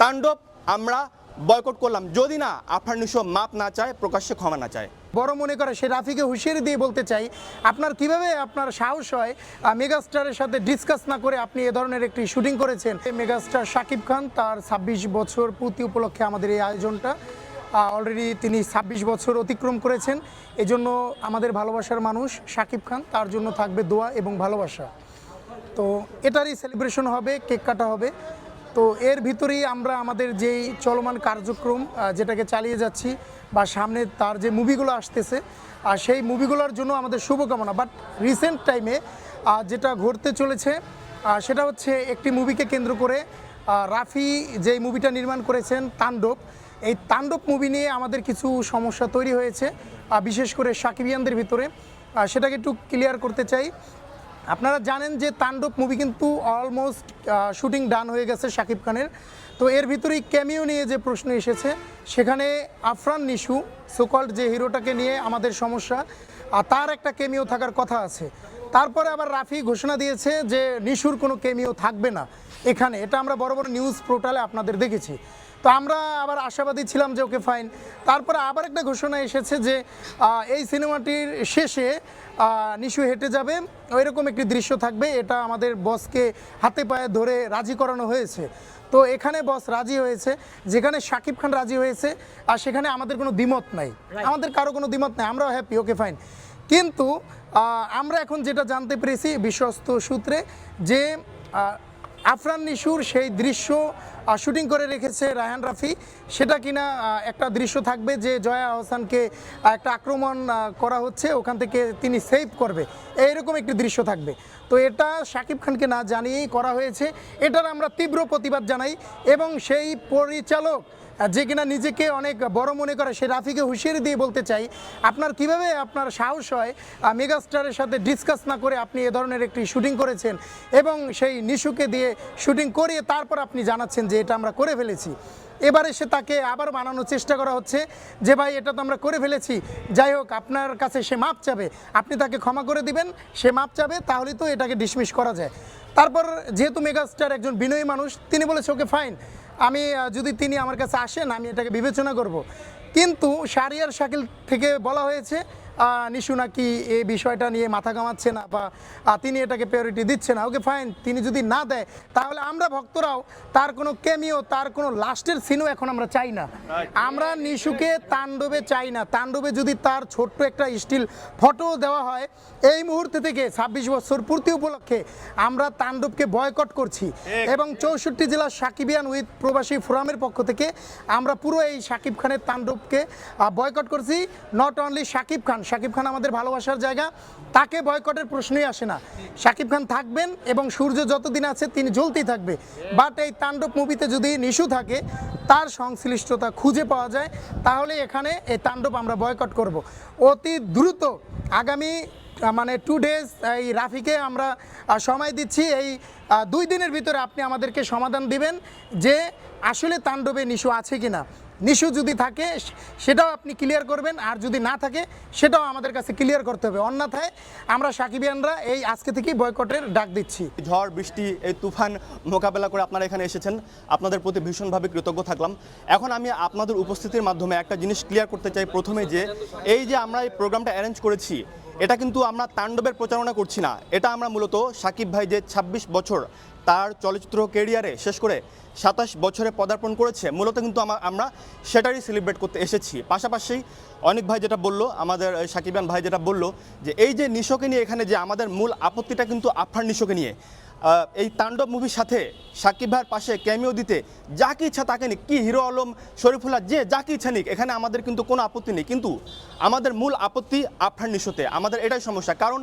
তাণ্ডব আমরা বয়কট করলাম। যদি না আফরান নিশো মাপ না চায়, প্রকাশ্যে ক্ষমা না চায়। বড় মনে করে সে রাফিকে হুঁশিয়ারি দিয়ে বলতে চাই, আপনার কীভাবে আপনার সাহস হয় মেগাস্টারের সাথে ডিসকাস না করে আপনি এ ধরনের একটি শুটিং করেছেন? মেগাস্টার শাকিব খান, তার ছাব্বিশ বছর পূর্তি উপলক্ষে আমাদের এই আয়োজনটা অলরেডি তিনি ছাব্বিশ বছর অতিক্রম করেছেন। এজন্য আমাদের ভালোবাসার মানুষ শাকিব খান, তার জন্য থাকবে দোয়া এবং ভালোবাসা। তো এটারই সেলিব্রেশন হবে, কেক কাটা হবে। তো এর ভিতরেই আমরা আমাদের যেই চলমান কার্যক্রম যেটাকে চালিয়ে যাচ্ছি বা সামনে তার যে মুভিগুলো আসতেছে, আর সেই মুভিগুলোর জন্য আমাদের শুভকামনা। বাট রিসেন্ট টাইমে যেটা ঘটতে চলেছে সেটা হচ্ছে একটি মুভিকে কেন্দ্র করে রাফি যেই মুভিটা নির্মাণ করেছেন, তাণ্ডব, এই তাণ্ডব মুভি নিয়ে আমাদের কিছু সমস্যা তৈরি হয়েছে বিশেষ করে সাকিবিয়ানদের ভিতরে। সেটাকে একটু ক্লিয়ার করতে চাই। আপনারা জানেন যে তাণ্ডব মুভি কিন্তু অলমোস্ট শুটিং ডান হয়ে গেছে শাকিব খানের। তো এর ভিতরেই ক্যামিও নিয়ে যে প্রশ্ন এসেছে, সেখানে আফরান নিশু সুকল্ড যে হিরোটাকে নিয়ে আমাদের সমস্যা, আর তার একটা কেমিও থাকার কথা আছে। তারপরে আবার রাফি ঘোষণা দিয়েছে যে নিশুর কোনো কেমিও থাকবে না এখানে। এটা আমরা বড় বড় নিউজ পোর্টালে আপনাদের দেখেছি। তো আমরা আবার আশাবাদী ছিলাম যে ওকে ফাইন তারপরে আবার একটা ঘোষণা এসেছে যে এই সিনেমাটির শেষে নিশু হেঁটে যাবে। ওইরকম একটি দৃশ্য থাকবে এটা আমাদের বসকে হাতে পায়ে ধরে রাজি করানো হয়েছে। তো এখানে বস রাজি হয়েছে যেখানে শাকিব খান রাজি হয়েছে আর সেখানে আমাদের কোনো দ্বিমত নাই। আমাদের কারও কোনো দ্বিমত নাই আমরাও হ্যাপি ওকে ফাইন কিন্তু আমরা এখন যেটা জানতে পেরেছি বিশ্বস্ত সূত্রে যে আফরান নিশুর সেই দৃশ্য শুটিং করে রেখেছে রায়হান রাফি। সেটা কিনা একটা দৃশ্য থাকবে যে জয়া আহসানকে একটা আক্রমণ করা হচ্ছে, ওখান থেকে তিনি সেভ করবে। এইরকম একটি দৃশ্য থাকবে। তো এটা শাকিব খানকে না জানিয়েই করা হয়েছে। এটার আমরা তীব্র প্রতিবাদ জানাই এবং সেই পরিচালক যে কিনা নিজেকে অনেক বড় মনে করে, সে রাফিকে হুঁশিয়ারি দিয়ে বলতে চাই, আপনার কীভাবে আপনার সাহস হয় মেগাস্টারের সাথে ডিসকাস না করে আপনি এ ধরনের একটি শুটিং করেছেন এবং সেই নিশুকে দিয়ে শুটিং করিয়ে তারপর আপনি জানাচ্ছেন যে এটা আমরা করে ফেলেছি। এবারে সে তাকে আবার বানানোর চেষ্টা করা হচ্ছে যে, ভাই, এটা তো আমরা করে ফেলেছি। যাই হোক, আপনার কাছে সে মাপ চাবে। আপনি তাকে ক্ষমা করে দিবেন, সে মাপ চাবে, তাহলে তো এটাকে ডিসমিস করা যায়। তারপর যেহেতু মেগাস্টার একজন বিনয়ী মানুষ, তিনি বলেছে, ওকে ফাইন আমি যদি তিনি আমার কাছে আসেন, আমি এটাকে বিবেচনা করব। কিন্তু শারিয়ার শাকিল থেকে বলা হয়েছে নিশু নাকি এই বিষয়টা নিয়ে মাথা কামাচ্ছে না বা তিনি এটাকে প্রায়োরিটি দিচ্ছে না। ওকে ফাইন তিনি যদি না দেয় তাহলে আমরা ভক্তরাও তার কোনো কেমিও তার কোনো লাস্টের সিনও এখন আমরা চাই না। আমরা নিশুকে তাণ্ডবে চাই না। তাণ্ডবে যদি তার ছোট্ট একটা স্টিল ফটো দেওয়া হয় এই মুহূর্তে থেকে ছাব্বিশ বছর পূর্তি উপলক্ষে আমরা তাণ্ডবকে বয়কট করছি। এবং চৌষট্টি জেলার সাকিবিয়ান উইথ প্রবাসী ফোরামের পক্ষ থেকে আমরা পুরো এই সাকিব খানের তাণ্ডবকে বয়কট করছি। নট অনলি সাকিব খান সাকিব খান আমাদের ভালোবাসার জায়গা। তাকে বয়কটের প্রশ্নই আসে না। সাকিব খান থাকবেন এবং সূর্য যতদিন আছে, তিনি জ্বলতেই থাকবে। বাট এই তাণ্ডব মুভিতে যদি নিশু থাকে, তার সংশ্লিষ্টতা খুঁজে পাওয়া যায়, তাহলে এখানে এই তাণ্ডব আমরা বয়কট করব। অতি দ্রুত আগামী মানে টু ডেজ এই রাফিকে আমরা সময় দিচ্ছি। এই দুই দিনের ভিতরে আপনি আমাদেরকে সমাধান দিবেন যে আসলে তাণ্ডবে নিশু আছে কিনা। নিশু যদি থাকে সেটাও আপনি ক্লিয়ার করবেন, আর যদি না থাকে, সেটাও আমাদের কাছে ক্লিয়ার করতে হবে। অন্যথায় আমরা সাকিবিয়ানরা এই আজকে থেকেই বয়কটের ডাক দিচ্ছি। ঝড়, বৃষ্টি, এই তুফান মোকাবেলা করে আপনারা এখানে এসেছেন। আপনাদের প্রতি ভীষণভাবে কৃতজ্ঞ থাকলাম। এখন আমি আপনাদের উপস্থিতির মাধ্যমে একটা জিনিস ক্লিয়ার করতে চাই প্রথমে যে, এই যে আমরা এই প্রোগ্রামটা অ্যারেঞ্জ করেছি এটা কিন্তু আমরা তাণ্ডবের প্রচারণা করছি না। এটা আমরা মূলত সাকিব ভাই যে ২৬ বছর তার চলচ্চিত্র কেরিয়ারে শেষ করে সাতাশ বছরে পদার্পণ করেছে, মূলত কিন্তু আমা- আমরা সেটারই সেলিব্রেট করতে এসেছি। পাশাপাশি অনেক ভাই যেটা বলল, আমাদের সাকিবান ভাই যেটা বলল যে, এই যে নিশোকে নিয়ে এখানে যে আমাদের মূল আপত্তিটা কিন্তু আফার নিশোকে নিয়ে এই তাণ্ডব মুভির সাথে সাকিব ভাইয়ের পাশে ক্যামিও দিতে যাকে ইচ্ছা তাকে নিক, কি হিরো আলম শরীফুল্লাহ যে যাকে ইচ্ছা নিক, এখানে আমাদের কিন্তু কোনো আপত্তি নেই। কিন্তু আমাদের মূল আপত্তি আফরান নিশোতে আমাদের এটাই সমস্যা। কারণ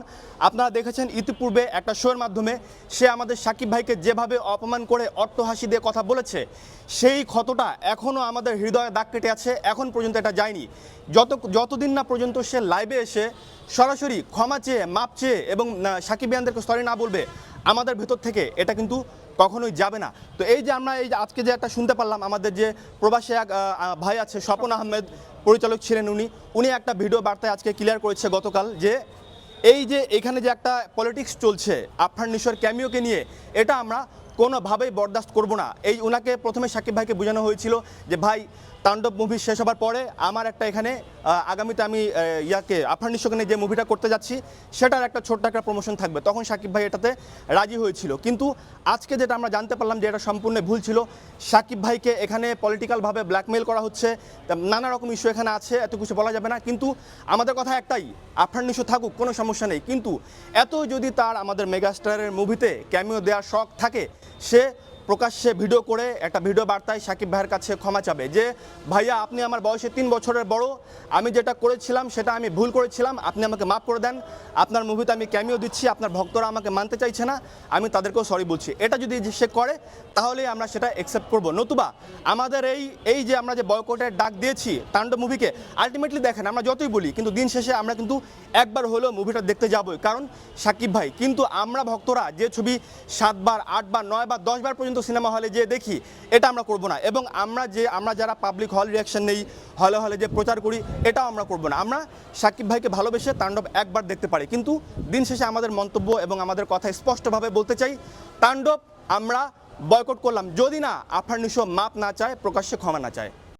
আপনারা দেখেছেন ইতিপূর্বে একটা শোয়ের মাধ্যমে সে আমাদের সাকিব ভাইকে যেভাবে অপমান করে অট্টহাসি দিয়ে কথা বলেছে, সেই ক্ষতটা এখনও আমাদের হৃদয়ে দাগ কেটে আছে, এখন পর্যন্ত এটা যায়নি। যত, যতদিন না পর্যন্ত সে লাইভে এসে সরাসরি ক্ষমা চেয়ে, মাপ চেয়ে এবং সাকিবিয়ানদেরকে সরি না বলবে আমাদের ভেতর থেকে এটা কিন্তু কখনোই যাবে না। তো এই যে আমরা এই যে আজকে যে একটা শুনতে পারলাম, আমাদের যে প্রবাসী এক ভাই আছে স্বপন আহমেদ, পরিচালক ছিলেন উনি। উনি একটা ভিডিও বার্তায় আজকে ক্লিয়ার করেছে গতকাল যে এই যে এখানে যে একটা পলিটিক্স চলছে, আফরান নিশোর ক্যামিওকে নিয়ে, এটা আমরা কোনোভাবেই বরদাস্ত করব না। এই ওনাকে প্রথমে সাকিব ভাইকে বোঝানো হয়েছিল যে, ভাই, তাণ্ডব মুভি শেষ হবার পরে আমার একটা এখানে আগামীতে আমি ইয়াকে আফরান নিশোখানে যে মুভিটা করতে যাচ্ছি, সেটার একটা ছোট্ট একটা প্রমোশন থাকবে। তখন সাকিব ভাই এটাতে রাজি হয়েছিল। কিন্তু আজকে যেটা আমরা জানতে পারলাম যে, এটা সম্পূর্ণ ভুল ছিল। সাকিব ভাইকে এখানে পলিটিক্যালভাবে ব্ল্যাকমেল করা হচ্ছে। নানা রকম ইস্যু এখানে আছে, এত কিছু বলা যাবে না। কিন্তু আমাদের কথা একটাই, আফরান নিশো থাকুক, কোনো সমস্যা নেই। কিন্তু এত যদি তার আমাদের মেগাস্টারের মুভিতে ক্যামিও দেওয়ার শখ থাকে সে প্রকাশ্যে ভিডিও করে একটা ভিডিও বার্তায় সাকিব ভাইয়ের কাছে ক্ষমা চাবে যে, ভাইয়া, আপনি আমার বয়সে তিন বছরের বড়। আমি যেটা করেছিলাম সেটা আমি ভুল করেছিলাম। আপনি আমাকে মাফ করে দেন। আপনার মুভিতে আমি ক্যামিও দিচ্ছি। আপনার ভক্তরা আমাকে মানতে চাইছে না। আমি তাদেরকেও সরি বলছি। এটা যদি সে করে তাহলে আমরা সেটা অ্যাকসেপ্ট করব। নতুবা, আমাদের এই এই যে আমরা যে বয়কটের ডাক দিয়েছি তাণ্ডব মুভিকে আলটিমেটলি দেখেন, আমরা যতই বলি, কিন্তু দিন শেষে আমরা কিন্তু একবার হলেও মুভিটা দেখতে যাবই। কারণ সাকিব ভাই, কিন্তু আমরা ভক্তরা যে ছবি সাতবার, আটবার, নয়বার, দশবার পর্যন্ত সিনেমা হলে যেয়ে দেখি, এটা আমরা করব না। এবং আমরা যে, আমরা যারা পাবলিক হল রিয়াকশন নেই হলে হলে যে প্রচার করি, এটাও আমরা করব না। আমরা সাকিব ভাইকে ভালোবেসে তাণ্ডব একবার দেখতে পারি। কিন্তু দিন শেষে আমাদের মন্তব্য এবং আমাদের কথা স্পষ্টভাবে বলতে চাই, তাণ্ডব আমরা বয়কট করলাম। যদি না আফার নিশো মাপ না চায়, প্রকাশ্যে ক্ষমা না চায়।